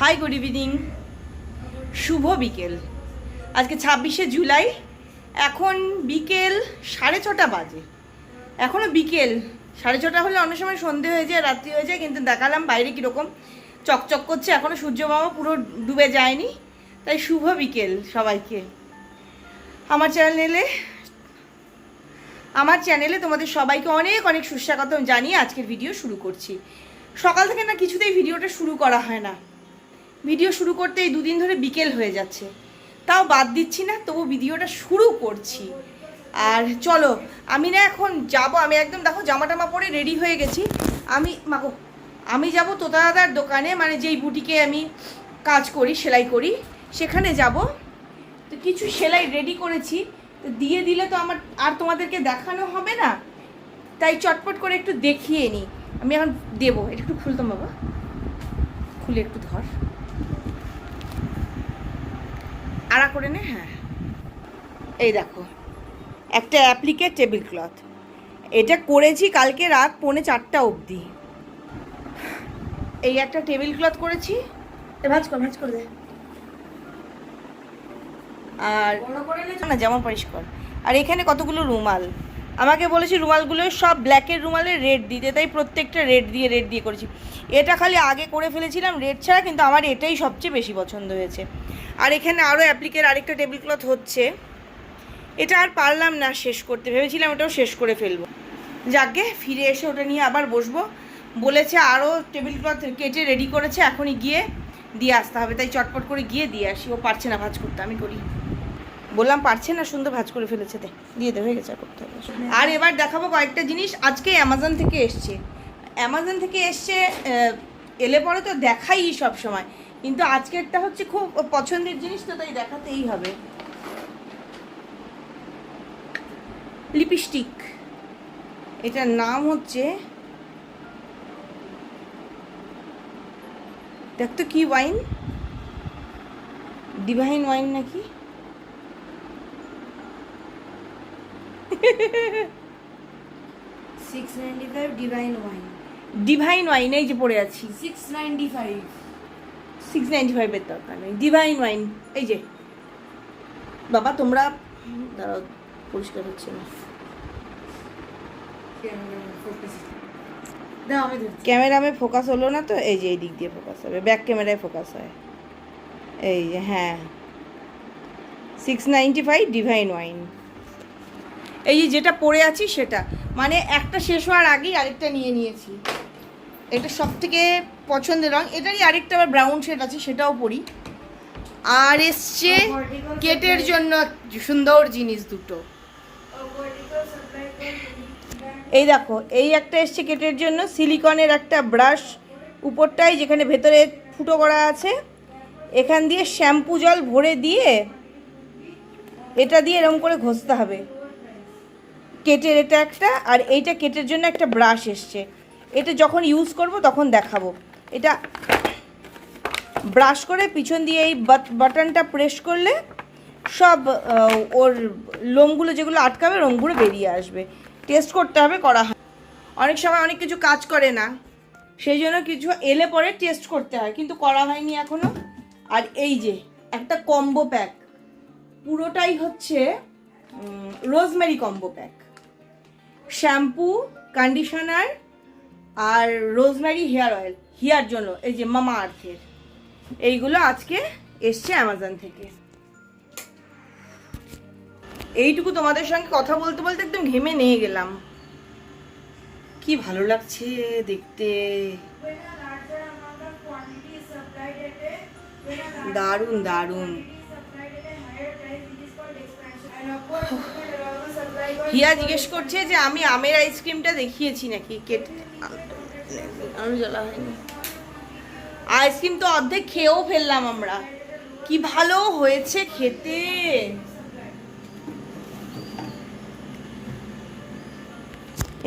Hi good evening শুভ বিকেল। আজকে ছাব্বিশে জুলাই। এখন বিকেল সাড়ে ছটা বাজে। এখনও বিকেল। সাড়ে ছটা হলে অনেক সময় সন্ধে হয়ে যায়, রাত্রি হয়ে যায়, কিন্তু দেখালাম বাইরে কীরকম চকচক করছে। এখনও সূর্য বাবা পুরো ডুবে যায়নি। তাই শুভ বিকেল সবাইকে। আমার চ্যানেলে আমার চ্যানেলে তোমাদের সবাইকে অনেক অনেক সুস্বাগতম জানিয়ে আজকের ভিডিও শুরু করছি। সকাল থেকে না কিছুতেই ভিডিওটা শুরু করা হয় না। ভিডিও শুরু করতে এই দুদিন ধরে বিকেল হয়ে যাচ্ছে। তাও বাদ দিচ্ছি না, তবু ভিডিওটা শুরু করছি। আর চলো, আমি না এখন যাব, আমি একদম দেখো জামা টামা পরে রেডি হয়ে গেছি। আমি মাগো আমি যাব তোতাদার দোকানে মানে যেই বুটিকে আমি কাজ করি, সেলাই করি, সেখানে যাব। তো কিছু সেলাই রেডি করেছি, তো দিয়ে দিলে তো আমার, আর তোমাদেরকে দেখানো হবে না। তাই চটপট করে একটু দেখিয়ে নিই আমি এখন দেবো, একটু খুলতাম বাবা। খুলে একটু ধর। আড়া করে নে হ্যাঁ। এই দেখো একটা অ্যাপ্লিকেট টেবিল ক্লথ এটা করেছি কালকে রাত পৌনে চারটা অবধি। এই একটা টেবিল ক্লথ করেছি। ভাজ কর ভাজ করে দে। আর না জামা পরিষ্কার। আর এখানে কতগুলো রুমাল? আমাকে বলেছে রুমালগুলো সব ব্ল্যাকের রুমালে রেড দিতে তাই প্রত্যেকটা রেড দিয়ে রেড দিয়ে করেছি। এটা খালি আগে করে ফেলেছিলাম রেড ছাড়া কিন্তু আমার এটাই সবচেয়ে বেশি পছন্দ হয়েছে। আর এখানে আরও অ্যাপ্লিকের আরেকটা টেবিল ক্লথ হচ্ছে। এটা আর পারলাম না শেষ করতে, ভেবেছিলাম ওটাও শেষ করে ফেলব। যাকে ফিরে এসে ওটা নিয়ে আবার বসবো। বলেছে আরও টেবিল ক্লথ কেটে রেডি করেছে, এখনই গিয়ে দিয়ে আসতে হবে, তাই চটপট করে গিয়ে দিয়ে আসি, ও পারছে না ভাজ করতে, আমি করি। বললাম, পারছে না সুন্দর ভাজ করে ফেলেছে দে দিয়ে দে, হয়ে গেছে করতে হবে আর এবার দেখাবো কয়েকটা জিনিস। আজকে অ্যামাজন থেকে এসছে। অ্যামাজন থেকে এসছে এলে পরে তো দেখাই সব সময়। কিন্তু আজকেরটা হচ্ছে খুব পছন্দের জিনিস, তো তাই দেখাতেই হবে। লিপস্টিক। এটার নাম হচ্ছে দেখ তো কি ওয়াইন? ডিভাইন ওয়াইন নাকি? Six ninety five divine wine. Divine wine এই যে পড়ে আছি। Six ninety five. Six ninety ফাইভের দরকার নেই। ডিভাইন ওয়াইন এই যে। বাবা তোমরা দাঁড়াও পরিষ্কার হচ্ছে না। ক্যামেরামে ফোকাস হলো না তো? এই যে এই দিক দিয়ে ফোকাস হবে। ব্যাক ক্যামেরায় ফোকাস হয়। এই যে হ্যাঁ। Six ninety five divine wine. এই যে যেটা পড়ে আছি সেটা। মানে একটা শেষ হওয়ার আগেই আরেকটা নিয়ে নিয়েছি। এটা সব থেকে পছন্দের রঙ এটারই আরেকটা আবার ব্রাউন শেড আছে সেটাও পরি। আর এসছে কেটের জন্য সুন্দর জিনিস দুটো। এই দেখো এই একটা এসছে কেটের জন্য। সিলিকনের একটা ব্রাশ উপরটাই যেখানে ভেতরে ফুটো করা আছে এখান দিয়ে শ্যাম্পু জল ভরে দিয়ে এটা দিয়ে এরকম করে ঘষতে হবে। কেটের এটা একটা, আর এইটা কেটের জন্য একটা ব্রাশ এসছে। এটা যখন ইউজ করব তখন দেখাবো। এটা ব্রাশ করে পিছন দিয়ে এই বাটনটা প্রেস করলে সব ওর লোমগুলো যেগুলো আটকাবে লোমগুলো বেরিয়ে আসবে। টেস্ট করতে হবে, করা হয়। অনেক সময় অনেক কিছু কাজ করে না, সেই জন্য কিছু এলে পরে টেস্ট করতে হয়, কিন্তু করা হয়নি এখনও। আর এই যে, একটা কম্বো প্যাক পুরোটাই হচ্ছে rosemary combo pack shampoo conditioner আর রোজমেরি হেয়ার অয়েল হেয়ার জন্য, এই যে মামা আর্থের এইগুলো আজকে এসছে অ্যামাজন থেকে। এইটুকু তোমাদের সঙ্গে কথা বলতে বলতে একদম ঘেমে নিয়ে গেলাম। কি ভালো লাগছে দেখতে। দারুণ দারুণ। হিয়া জিজ্ঞেস করছে যে আমি আমের আইসক্রিমটা দেখিয়েছি নাকি? কেটে আরও জ্বালা হয়নি। আইসক্রিম তো অর্ধেক খেয়েও ফেললাম আমরা। কি ভালো হয়েছে খেতে।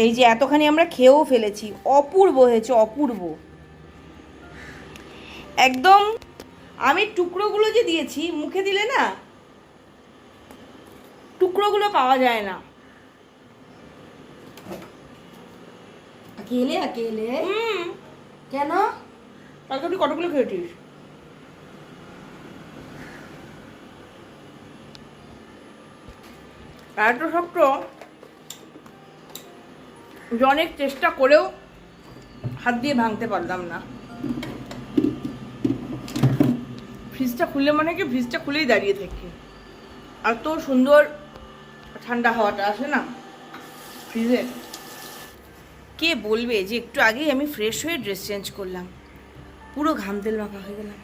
এই যে এতখানি আমরা খেয়েও ফেলেছি। অপূর্ব হয়েছে, অপূর্ব। একদম আমি টুকরোগুলো যে দিয়েছি, মুখে দিলে না, টুকরোগুলো পাওয়া যায় না। কেলে কেলে কেন? কালকে তুই কতগুলো খেয়েছিস? এত শক্ত অনেক চেষ্টা করেও হাত দিয়ে ভাঙতে পারলাম না। ফ্রিজটা খুললে মানে কি? ফ্রিজটা খুলেই দাঁড়িয়ে থাকি। এত সুন্দর ঠান্ডা হাওয়াটা আসে না? ফ্রিজে। কে বলবে যে একটু আগেই আমি ফ্রেশ হয়ে ড্রেস চেঞ্জ করলাম? পুরো ঘাম তেল মাখা হয়ে গেলাম।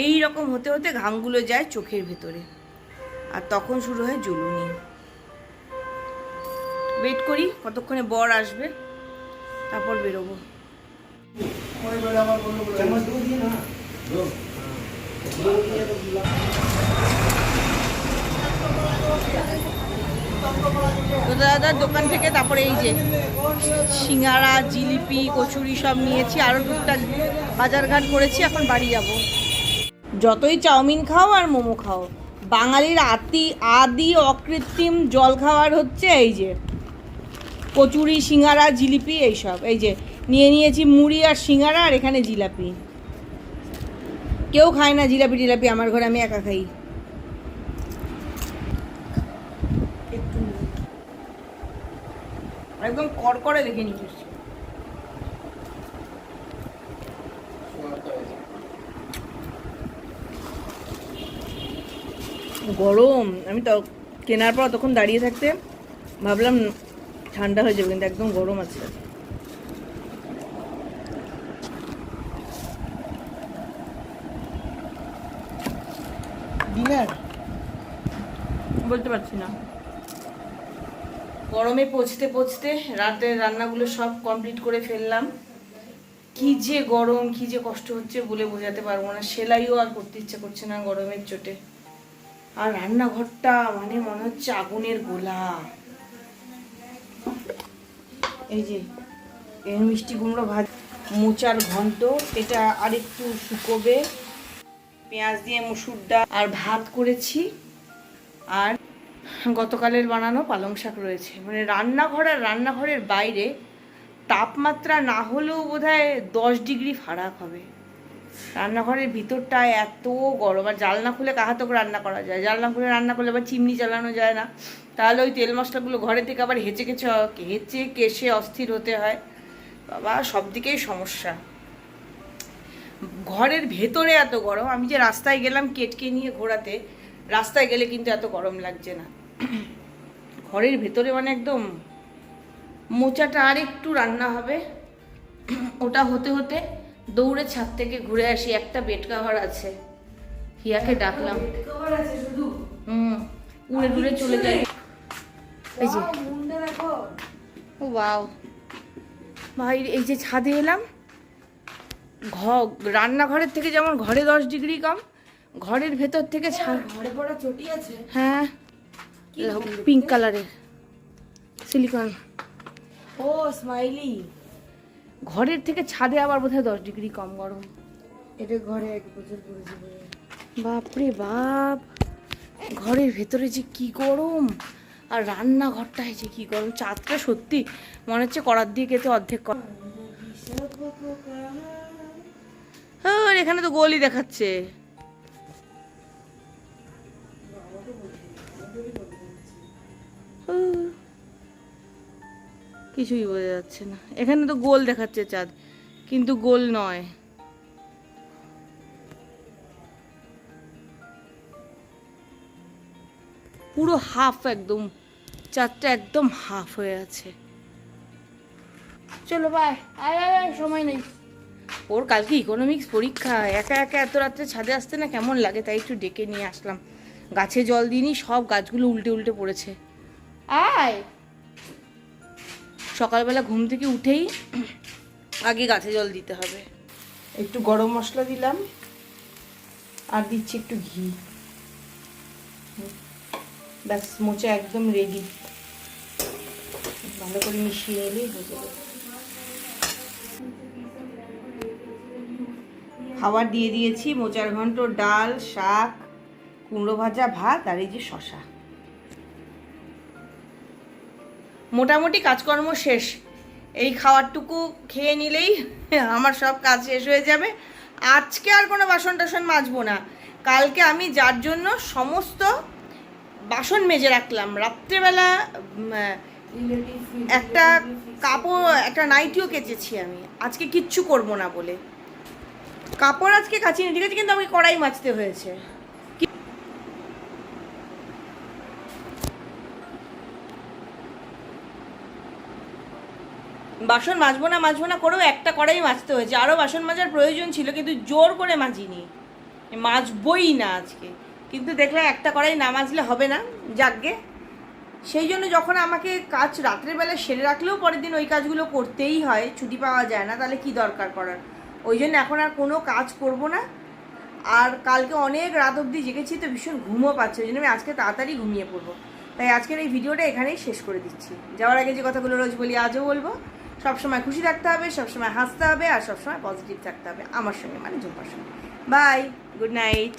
এই রকম হতে হতে ঘামগুলো যায় চোখের ভেতরে। আর তখন শুরু হয় জুলুনি ওয়েট করি, কতক্ষণে বর আসবে, তারপর বেরোবো। তো দাদার দোকান থেকে তারপরে এই যে সিঙ্গারা, জিলিপি, কচুরি সব নিয়েছি আরও টুকটাক বাজারঘাট করেছি, এখন বাড়ি যাব। যতই চাউমিন খাও আর মোমো খাও, বাঙালির আতি, আদি অকৃত্রিম জল খাওয়ার হচ্ছে এই যে কচুরি, সিঙ্গারা, জিলিপি, এইসব। এই যে নিয়ে নিয়েছি মুড়ি আর সিঙ্গারা আর এখানে জিলাপি। কেউ খায় না জিলাপি, টিলাপি, আমার ঘরে আমি একা খাই। কড়কড়ে দেখে নিয়ে এসছি। গরম। আমি তো কেনার পর তখন দাঁড়িয়ে থাকতে ভাবলাম ঠান্ডা হয়ে যাবে কিন্তু একদম গরম আছে। ডিনার? বলতে পারছি না। গরমে পচতে পচতে রাতের রান্নাগুলো সব কমপ্লিট করে ফেললাম। কি যে গরম, কি যে কষ্ট হচ্ছে বলে বোঝাতে পারব না। সেলাইও আর করতে ইচ্ছে করছে না গরমের চোটে। আর রান্নাঘরটা মানে মনে হচ্ছে আগুনের গোলা। এই যে, এই মিষ্টি কুমড়ো ভাজ, মোচার ঘন্ট, এটা আর একটু শুকোবে। পেঁয়াজ দিয়ে মসুর ডাল, আর ভাত করেছি। আর গতকালের বানানো পালং শাক রয়েছে। মানে রান্নাঘর আর রান্নাঘরের বাইরে তাপমাত্রা না হলেও বোধহয় দশ ডিগ্রি ফারাক হবে। রান্নাঘরের ভিতরটা এত গরম, আর জালনা খুলে কাহাতক রান্না করা যায়? জালনা খুলে রান্না করলে আবার চিমনি চালানো যায় না। তাহলে ওই তেল মশলাগুলো ঘরে থেকে আবার হেঁচে কেচে, হেঁচে কেসে অস্থির হতে হয়। বাবা, সব দিকেই সমস্যা। ঘরের ভেতরে এত গরম, আমি যে রাস্তায় গেলাম কেটকে নিয়ে ঘোরাতে, রাস্তায় গেলে কিন্তু এত গরম লাগছে না। ঘরের ভেতরে মানে একদম মোচাটা আর একটু রান্না হবে। ওটা হতে হতে দৌড়ে ছাদ থেকে ঘুরে আসি একটা বেড কাভার আছে। হিয়াকে ডাকলাম। হুম উড়ে দূরে চলে যাই। এই যে। ও বাও ভাই এই যে ছাদে এলাম। ঘ রান্নাঘরের থেকে যেমন ঘরে দশ ডিগ্রি কম ঘরের ভেতর থেকে ছাদ ঘরে পড়া চটি আছে। হ্যাঁ। পিঙ্ক কালারের সিলিকন ও স্মাইলি ঘরের থেকে ছাদে আবার বোধহয় দশ ডিগ্রি কম গরম। এটা ঘরে এক বছর। বাপরে বাপ! ঘরের ভেতরে যে কি গরম! আর রান্নাঘরটায় হয়েছে কি গরম! চাঁদটা সত্যি মনে হচ্ছে করার দিয়ে কেটে অর্ধেক কর এখানে তো গোলই দেখাচ্ছে। কিছুই বোঝা যাচ্ছে না। এখানে তো গোল দেখাচ্ছে চাঁদ কিন্তু গোল নয়। পুরো হাফ একদম চাঁদটা একদম হাফ হয়ে আছে। চলো আয়, সময় নেই। ওর কালকে ইকোনমিক্স পরীক্ষা। একা একা এত রাত্রে ছাদে আসতে না কেমন লাগে তাই একটু ডেকে নিয়ে আসলাম। গাছে জল দিইনি সব গাছগুলো উল্টে উল্টে পড়েছে। আয়। সকালবেলা ঘুম থেকে উঠেই আগে গাছে জল দিতে হবে। একটু গরম মশলা দিলাম আর দিচ্ছি একটু ঘি। ব্যাস মোচা একদম রেডি ভালো করে মিশিয়ে এলেই হয়ে যাবে। খাবার দিয়ে দিয়েছি মোচার ঘন্ট ডাল শাক কুমড়ো ভাজা ভাত আর এই যে শশা। মোটামুটি কাজকর্ম শেষ। এই খাওয়ারটুকু খেয়ে নিলেই আমার সব কাজ শেষ হয়ে যাবে। আজকে আর কোনো বাসন টাসন মাজবো না। কালকে আমি যার জন্য সমস্ত বাসন মেজে রাখলাম। রাত্রেবেলা একটা কাপড়, একটা নাইটিও কেচেছি আমি। আজকে কিচ্ছু করব না বলে। কাপড় আজকে কাচিনি, ঠিক আছে? কিন্তু আমাকে কড়াই মাজতে হয়েছে কি- বাসন মাজবো না মাজবো না করেও একটা কড়াই মাজতে হয়েছে। আরও বাসন মাজার প্রয়োজন ছিল, কিন্তু জোর করে মাজিনি। মাজবই না আজকে। কিন্তু দেখলাম একটা কড়াই না মাজলে হবে না, যাকগে। সেই জন্য যখন আমাকে কাজ রাত্রের বেলা সেরে রাখলেও পরের দিন ওই কাজগুলো করতেই হয়, ছুটি পাওয়া যায় না, তাহলে কি দরকার করার? ওই জন্য এখন আর কোনো কাজ করব না। আর কালকে অনেক রাত অবধি জেগেছি তো ভীষণ ঘুমও পাচ্ছে, ওই জন্য আমি আজকে তাড়াতাড়ি ঘুমিয়ে পড়ব। তাই আজকের এই ভিডিওটা এখানেই শেষ করে দিচ্ছি। যাওয়ার আগে যে কথাগুলো রোজ বলি, আজও বলব সবসময় খুশি থাকতে হবে, সবসময় হাসতে হবে আর সবসময় পজিটিভ থাকতে হবে আমার সঙ্গে মানে ঝুম্পার সঙ্গে। Bye good night